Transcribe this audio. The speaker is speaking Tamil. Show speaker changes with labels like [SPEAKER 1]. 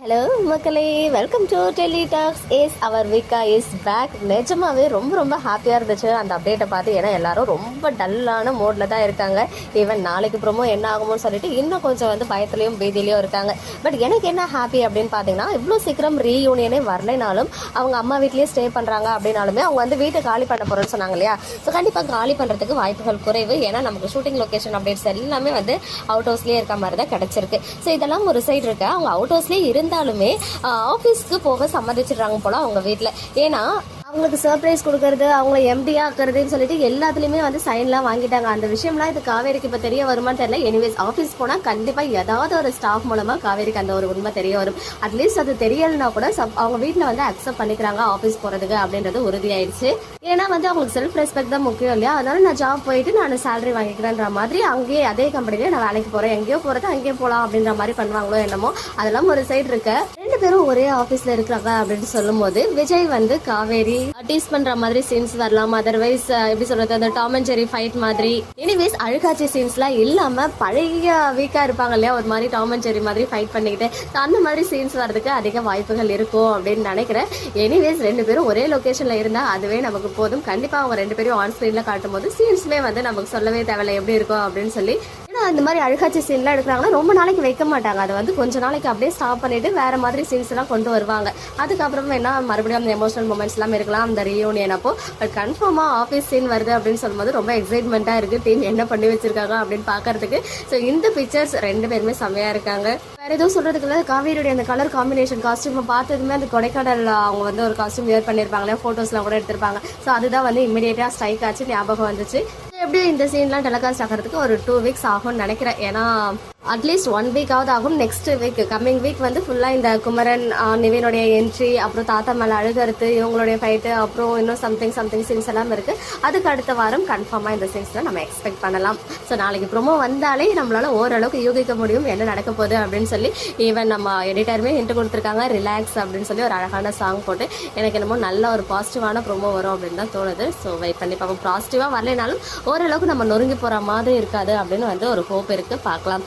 [SPEAKER 1] ஹலோ மக்களே. Welcome to Delhi talks is our விக்கா is back நிஜமாவே ரொம்ப ரொம்ப ஹாப்பியாக இருந்துச்சு. அந்த அப்டேட்டை பார்த்து ஏன்னா எல்லாரும் ரொம்ப டல்லான மோடில் தான் இருக்காங்க. ஈவன் நாளைக்கு ப்ரோமோ என்ன ஆகுமோன்னு சொல்லிட்டு இன்னும் கொஞ்சம் வந்து பயத்துலேயும் பீதியிலையும் இருக்காங்க. பட் எனக்கு என்ன ஹாப்பி அப்படின்னு பார்த்தீங்கன்னா இவ்வளோ சீக்கிரம் ரீயூனியனே வரலைனாலும் அவங்க அம்மா வீட்லேயே ஸ்டே பண்ணுறாங்க அப்படின்னாலுமே அவங்க வந்து வீட்டை காலி பண்ண போகிறேன்னு சொன்னாங்க இல்லையா? ஸோ கண்டிப்பாக காலி பண்ணுறதுக்கு வாய்ப்புகள் குறைவு. ஏன்னா நமக்கு ஷூட்டிங் லொக்கேஷன் அப்டேட்ஸ் எல்லாமே வந்து அவுட் ஹவுஸ்லேயே இருக்க மாதிரி தான் கிடச்சிருக்கு. ஸோ இதெல்லாம் ஒரு சைடு இருக்கு. அவங்க அவுட் ஹவுஸ்லேயே இருந்தாலுமே ஆஃபீஸ்க்கு போக சம்மதிச்சிடுறாங்க போல அவங்க வீட்டில் ஏன்னா அவங்களுக்கு சர்ப்ரைஸ் கொடுக்கறது அவங்கள எம்டி ஆக்குறதுன்னு சொல்லிட்டு எல்லாத்துலேயுமே வந்து சைன்லாம் வாங்கிட்டாங்க. அந்த விஷயம்லாம் இது காவேரிக்கு இப்போ தெரிய வருமான்னு தெரியல. எனிவேஸ் ஆஃபீஸ் போனால் கண்டிப்பாக ஏதாவது ஒரு ஸ்டாஃப் மூலமாக காவேரிக்கு அந்த ஒரு உண்மை தெரிய வரும். அட்லீஸ்ட் அது தெரியலைன்னா கூட சப் அவங்க வீட்டில் வந்து அக்செப்ட் பண்ணிக்கிறாங்க ஆஃபீஸ் போகிறதுக்கு அப்படின்றது உறுதியாயிடுச்சு. ஏன்னா வந்து அவங்களுக்கு செல்ஃப் ரெஸ்பெக்ட் தான் முக்கியம் இல்லையா? அதனால நான் ஜாப் போயிட்டு நான் சேலரி வாங்கிக்கிறேன்ற மாதிரி அங்கேயே அதே கம்பெனிலே நான் வேலைக்கு போகிறேன் எங்கேயோ போகிறது அங்கேயே போகலாம் அப்படின்ற மாதிரி பண்ணுவாங்களோ என்னமோ. அதெல்லாம் ஒரு சைடு இருக்கு. ரெண்டு பேரும் ஒரே ஆஃபீஸில் இருக்கிறாங்க அப்படின்னு சொல்லும்போது விஜய் வந்து காவேரி டீஸ் பண்ற மாதிரி சீன்ஸ் வரலாம். அதர்வைஸ் எப்படி சொல்றது அந்த டாம் அண்ட் ஜெரி ஃபைட் மாதிரி. எனிவேஸ் அழுகாட்சி சீன்ஸ்லாம் இல்லாம பழைய வீக்கா இருப்பாங்க இல்லையா? ஒரு மாதிரி டாம் அண்ட் ஜெரி மாதிரி ஃபைட் பண்ணிக்கிட்டு அந்த மாதிரி சீன்ஸ் வர்றதுக்கு அதிக வாய்ப்புகள் இருக்கும் அப்படின்னு நினைக்கிறேன். எனிவேஸ் ரெண்டு பேரும் ஒரே லொகேஷன்ல இருந்தா அதுவே நமக்கு போதும். கண்டிப்பா அவங்க ரெண்டு பேரும் ஆன் ஸ்கிரீன்ல காட்டும் போது சீன்ஸ்மே வந்து நமக்கு சொல்லவே தேவையில்ல எப்படி இருக்கும் அப்படின்னு சொல்லி இந்த மாதிரி அழுகாட்சி சீன்லாம் எடுக்கிறாங்கன்னா ரொம்ப நாளைக்கு வைக்க மாட்டாங்க. அதை வந்து கொஞ்ச நாளைக்கு அப்படியே ஸ்டாப் பண்ணிட்டு வேற மாதிரி சீன்ஸ் எல்லாம் கொண்டு வருவாங்க. அதுக்கப்புறம் என்ன மறுபடியும் அந்த எமோஷனல் மூமெண்ட்ஸ் எல்லாம் இருக்கலாம். அந்த ரீயூனியன் அப்போ பட் கன்ஃபார்மாக ஆஃபீஸ் சீன் வருது அப்படின்னு சொல்லும்போது ரொம்ப எக்ஸைட்மெண்ட்டாக இருக்கு. டீம் என்ன பண்ணி வச்சிருக்காங்க அப்படின்னு பார்க்கறதுக்கு. ஸோ இந்த பிக்சர்ஸ் ரெண்டு பேருமே செம்மையா இருக்காங்க. வேற எதுவும் சொல்றதுக்கு இல்லை. காவேரியுடைய அந்த கலர் காம்பினேஷன் காஸ்டியூம் பார்த்ததுமே அந்த கொடைக்கானல் அவங்க வந்து ஒரு காஸ்டியூம் வியர் பண்ணியிருப்பாங்களே ஃபோட்டோஸ்லாம் கூட எடுத்திருப்பாங்க. ஸோ அதுதான் வந்து இமிடியேட்டாக ஸ்ட்ரைக் ஆச்சு ஞாபகம் வந்துச்சு. எப்படியும் இந்த சீன்லாம் டெலகாஸ்ட் ஆகிறதுக்கு ஒரு டூ வீக்ஸ் ஆகும்னு நினைக்கிறேன். ஏன்னா அட்லீஸ்ட் ஒன் வீக்காவது ஆகும் நெக்ஸ்ட் வீக் கம்மிங் வீக் வந்து ஃபுல்லாக இந்த குமரன் நிவினுடைய என்ட்ரி அப்புறம் தாத்தா மேலே அழுகிறது இவங்களுடைய ஃபைட்டு அப்புறம் இன்னும் சம்திங் சம்திங் சீன்ஸ் எல்லாம் இருக்குது அதுக்கு அடுத்த வாரம் கன்ஃபார்மாக இந்த சீன்ஸ்லாம் நம்ம எக்ஸ்பெக்ட் பண்ணலாம். ஸோ நாளைக்கு ப்ரோமோ வந்தாலே நம்மளால் ஓரளவுக்கு யூகிக்க முடியும் என்ன நடக்க போகுது அப்படின்னு சொல்லி. ஈவன் நம்ம எடிட்டருமே ஹிண்ட் கொடுத்துருக்காங்க ரிலாக்ஸ் அப்படின்னு சொல்லி ஒரு அழகான சாங் போட்டு எனக்கு என்னமோ நல்ல ஒரு பாசிட்டிவான ப்ரோமோ வரும் அப்படின்னு தான் தோணுது. ஸோ வெயிட் பண்ணி பார்ப்போம். பாசிட்டிவாக வரலைனாலும் ஓரளவுக்கு நம்ம நொறுங்கி போகிற மாதிரி இருக்காது அப்படின்னு வந்து ஒரு ஹோப் இருக்குது பார்க்கலாம்.